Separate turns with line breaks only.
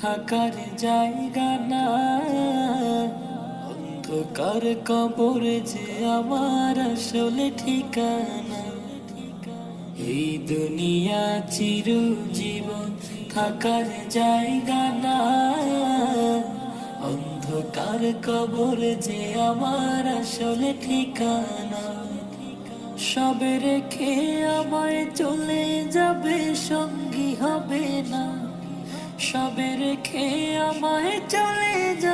থাকার জায়গা না অন্ধকার কবর যে আমার আসলে ঠিকানা। এই দুনিয়া চিরজীবন থাকার জায়গা না অন্ধকার কবর যে আমার আসলে ঠিকানা। সবে রেখে আমায় চলে যাবে, সঙ্গী হবে না। সবে রেখে আমায় চলে যাবে